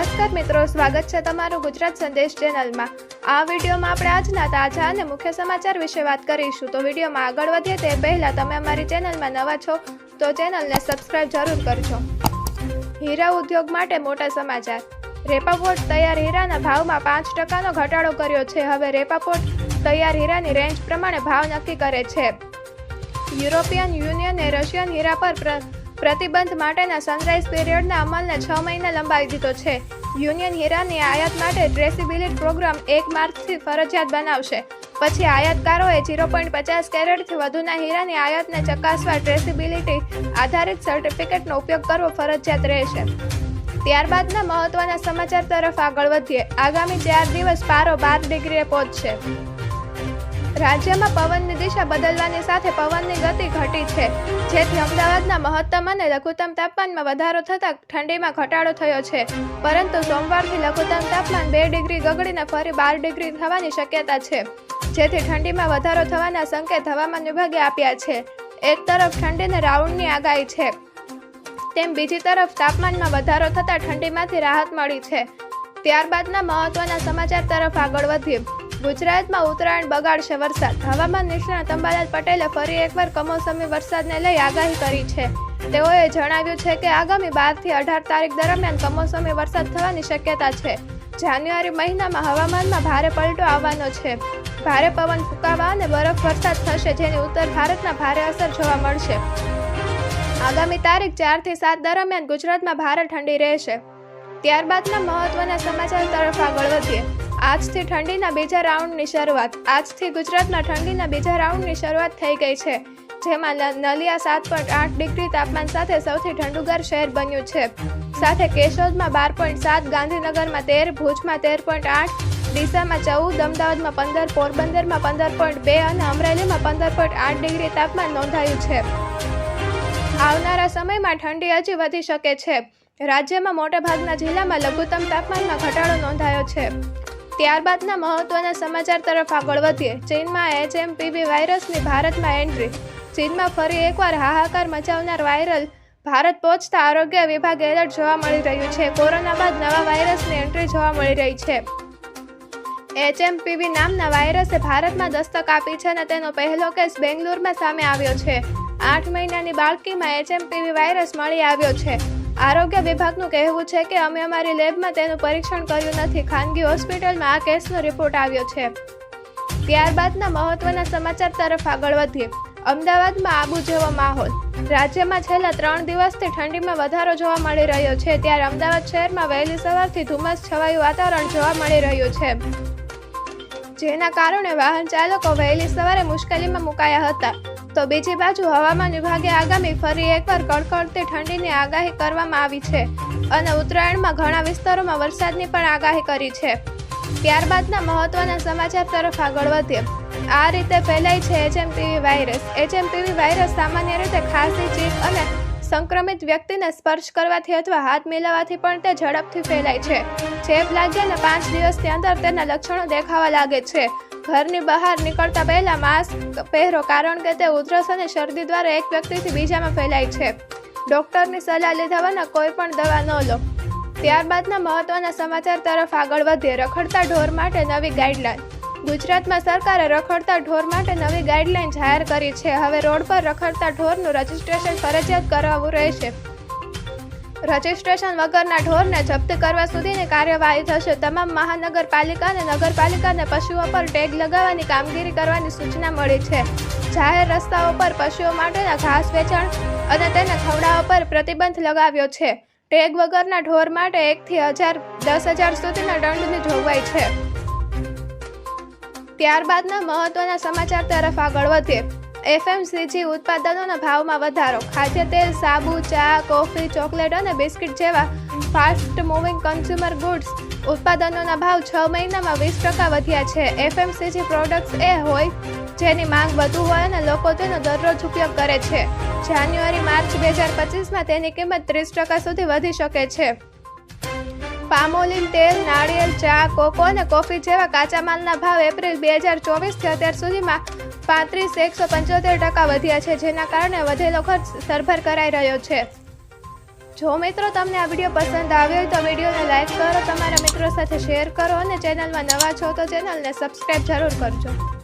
નમસ્કાર મિત્રો, સ્વાગત છે તમારું ગુજરાત સંદેશ ચેનલમાં. આ વિડીયોમાં આપણે આજના તાજા અને મુખ્ય સમાચાર વિશે વાત કરીશું. તો વિડીયોમાં આગળ વધીએ તે પહેલાં તમે અમારી ચેનલમાં નવા છો, તો ચેનલને સબસ્ક્રાઇબ જરૂર કરજો. હીરા ઉદ્યોગ માટે મોટા સમાચાર. રેપાપોર્ટ તૈયાર હીરાના ભાવમાં પાંચ ટકાનો ઘટાડો કર્યો છે. હવે રેપાપોર્ટ તૈયાર હીરાની રેન્જ પ્રમાણે ભાવ નક્કી કરે છે. યુરોપિયન યુનિયને રશિયન હીરા પર પ્રતિબંધ માટેના સનરાઇઝ પીરિયડના અમલને છ મહિને લંબાવી દીધો છે. યુનિયન હીરાની આયાત માટે ટ્રેસિબિલિટી પ્રોગ્રામ એક માર્ચથી ફરજિયાત બનાવશે. પછી આયાતકારોએ ઝીરો પોઈન્ટ પચાસ કેરેટથી વધુના હીરાની આયાતને ચકાસવા ટ્રેસિબિલિટી આધારિત સર્ટિફિકેટનો ઉપયોગ કરવો ફરજિયાત રહેશે. ત્યારબાદના મહત્વના સમાચાર તરફ આગળ વધીએ. આગામી ચાર દિવસ પારો બાર ડિગ્રીએ પહોંચશે. રાજ્યમાં પવનની દિશા બદલવાની સાથે પવનની ગતિ ઘટી છે. જેથી અમદાવાદના મહત્તમ અને લઘુત્તમ તાપમાનમાં વધારો થતાં ઠંડીમાં ઘટાડો થયો છે. પરંતુ સોમવારથી લઘુત્તમ તાપમાન બે ડિગ્રી ગગડીને ફરી બાર ડિગ્રી થવાની શક્યતા છે. જેથી ઠંડીમાં વધારો થવાના સંકેત હવામાન વિભાગે આપ્યા છે. એક તરફ ઠંડીને રાઉન્ડની આગાહી છે. તેમ બીજી તરફ તાપમાનમાં વધારો થતાં ઠંડીમાંથી રાહત મળી છે. ત્યારબાદના મહત્વના સમાચાર તરફ આગળ વધીએ. ગુજરાતમાં ઉત્તરાયણ બગાડશે વરસાદ. હવામાન નિષ્ણાત અંબાલાલ પટેલે ફરી એકવાર કમોસમી વરસાદને લઈ આગાહી કરી છે. તેઓએ જણાવ્યું છે કે આગામી બારથી અઢાર તારીખ દરમિયાન કમોસમી વરસાદ થવાની શક્યતા છે. જાન્યુઆરી મહિનામાં હવામાનમાં ભારે પલટો આવવાનો છે. ભારે પવન ફૂંકાવા અને બરફ વરસાદ થશે જેની ઉત્તર ભારતના ભારે અસર જોવા મળશે. આગામી તારીખ ચારથી સાત દરમિયાન ગુજરાતમાં ભારે ઠંડી રહેશે. ત્યારબાદના મહત્વના સમાચાર તરફ આગળ વધીએ. આજથી ઠંડીના બીજા રાઉન્ડની શરૂઆત. આજથી ગુજરાતમાં ઠંડીના બીજા રાઉન્ડની શરૂઆત થઈ ગઈ છે, જેમાં નલિયા સાત પોઈન્ટ આઠ ડિગ્રી તાપમાન સાથે સૌથી ઠંડુગાર શહેર બન્યું છે. સાથે કેશોદમાં બાર પોઈન્ટ સાત, ગાંધીનગરમાં તેર, ભુજમાં તેર પોઈન્ટ આઠ, ડીસામાં ચૌદ, અમદાવાદમાં પંદર, પોરબંદરમાં પંદર પોઈન્ટ બે અને અમરેલીમાં પંદર પોઈન્ટ આઠ ડિગ્રી તાપમાન નોંધાયું છે. આવનારા સમયમાં ઠંડી હજી વધી શકે છે. રાજ્યમાં મોટાભાગના જિલ્લામાં લઘુત્તમ તાપમાનમાં ઘટાડો નોંધાયો છે. ત્યારબાદના મહત્વના સમાચાર તરફ આગળ વધીએ. ચીનમાં એચએમપીવી વાયરસની ભારતમાં એન્ટ્રી. ચીનમાં ફરી એકવાર હાહાકાર મચાવનાર વાયરલ ભારત પહોંચતા આરોગ્ય વિભાગ એલર્ટ જોવા મળી રહ્યું છે. કોરોના બાદ નવા વાયરસની એન્ટ્રી જોવા મળી રહી છે. એચએમપીવી નામના વાયરસે ભારતમાં દસ્તક આપી છે અને તેનો પહેલો કેસ બેંગ્લોરમાં સામે આવ્યો છે. આઠ મહિનાની બાળકીમાં એચએમપીવી વાયરસ મળી આવ્યો છે. આરોગ્ય વિભાગનું કહેવું છે કે અમે અમારી લેબમાં તેનું પરીક્ષણ કર્યું નથી. ખાનગી હોસ્પિટલમાં આ કેસનો રિપોર્ટ આવ્યો છે. ત્યારબાદના મહત્વના સમાચાર તરફ આગળ વધીએ. અમદાવાદમાં આબુ જેવો માહોલ. રાજ્યમાં છેલ્લા ત્રણ દિવસથી ઠંડીમાં વધારો જોવા મળી રહ્યો છે. ત્યારે અમદાવાદ શહેરમાં વહેલી સવારથી ધુમ્મસ છવાયું વાતાવરણ જોવા મળી રહ્યું છે. જેના કારણે વાહન ચાલકો વહેલી સવારે મુશ્કેલીમાં મુકાયા હતા. તો બીજી બાજુ હવામાન વિભાગે આગામી ફરી એકવાર કડકડતી ઠંડીની આગાહી કરવામાં આવી છે અને ઉત્તરાયણમાં ઘણા વિસ્તારોમાં વરસાદની પણ આગાહી કરી છે. ત્યારબાદના મહત્વના સમાચાર તરફ આગળ વધીએ. આ રીતે ફેલાય છે એચએમપીવી વાયરસ. એચએમપીવી વાયરસ સામાન્ય રીતે ખાંસી ચીક અને સંક્રમિત વ્યક્તિને સ્પર્શ કરવાથી અથવા હાથ મિલાવવાથી પણ તે ઝડપથી ફેલાય છે. ચેપ લાગ્યાના પાંચ દિવસની અંદર તેના લક્ષણો દેખાવા લાગે છે. ઘરની બહાર નીકળતા પહેલા માસ્ક પહેરો કારણ કે તે ઉધરસ અને શરદી દ્વારા એક વ્યક્તિથી બીજામાં ફેલાય છે. ડોક્ટરની સલાહ લીધા વગર કોઈ પણ દવા ન લો. ત્યારબાદના મહત્વના સમાચાર તરફ આગળ વધીએ. રખડતા ઢોર માટે નવી ગાઈડલાઈન. ગુજરાતમાં સરકારે રખડતા ઢોર માટે નવી ગાઈડલાઈન જાહેર કરી છે. હવે રોડ પર રખડતા ઢોરનું રજિસ્ટ્રેશન ફરજિયાત કરાવવું રહેશે. રજીસ્ટ્રેશન વગરના ઢોરને જપ્ત કરવા સુધીની કાર્યવાહી થશે. તમામ મહાનગરપાલિકા અને નગરપાલિકાને પશુઓ પર ટેગ લગાવવાની કામગીરી કરવાની સૂચના મળી છે. જાહેર રસ્તાઓ પર પશુઓ માટેના ઘાસ વેચાણ અને તેને ખવડાવવા પર પ્રતિબંધ લગાવ્યો છે. ટેગ વગરના ઢોર માટે એકથી હજાર, દસ હજાર સુધીના દંડની જોગવાઈ છે. ત્યારબાદના મહત્વના સમાચાર તરફ આગળ વધીએ. એફએમસીજી ઉત્પાદનોના ભાવમાં વધારો. ખાદ્ય તેલ, સાબુ, ચા, કોફી, ચોકલેટ અને બિસ્કિટ જેવા ફાસ્ટ મૂવિંગ કન્ઝ્યુમર ગુડ્સ ઉત્પાદનોના ભાવ છ મહિનામાં વીસ ટકા વધ્યા છે. એફએમસીજી પ્રોડક્ટ્સ એ હોય જેની માંગ વધુ હોય અને લોકો તેનો દરરોજ ઉપયોગ કરે છે. જાન્યુઆરી, માર્ચ બે હજાર પચીસમાં તેની કિંમત ત્રીસ ટકા સુધી વધી શકે છે. પામોલિન તેલ, નાળિયેર, ચા, કોકો અને કોફી જેવા કાચા માલના ભાવ એપ્રિલ બે હજાર ચોવીસથી અત્યાર સુધીમાં પાંત્રીસ એકસો પંચોતેર ટકા વધ્યા છે, જેના કારણે વધેલો ખર્ચ સરભર કરાઈ રહ્યો છે. જો મિત્રો તમને આ વીડિયો પસંદ આવ્યો તો વિડીયોને લાઈક કરો, તમારા મિત્રો સાથે શેર કરો અને ચેનલમાં નવા છો તો ચેનલને સબસ્ક્રાઈબ જરૂર કરજો.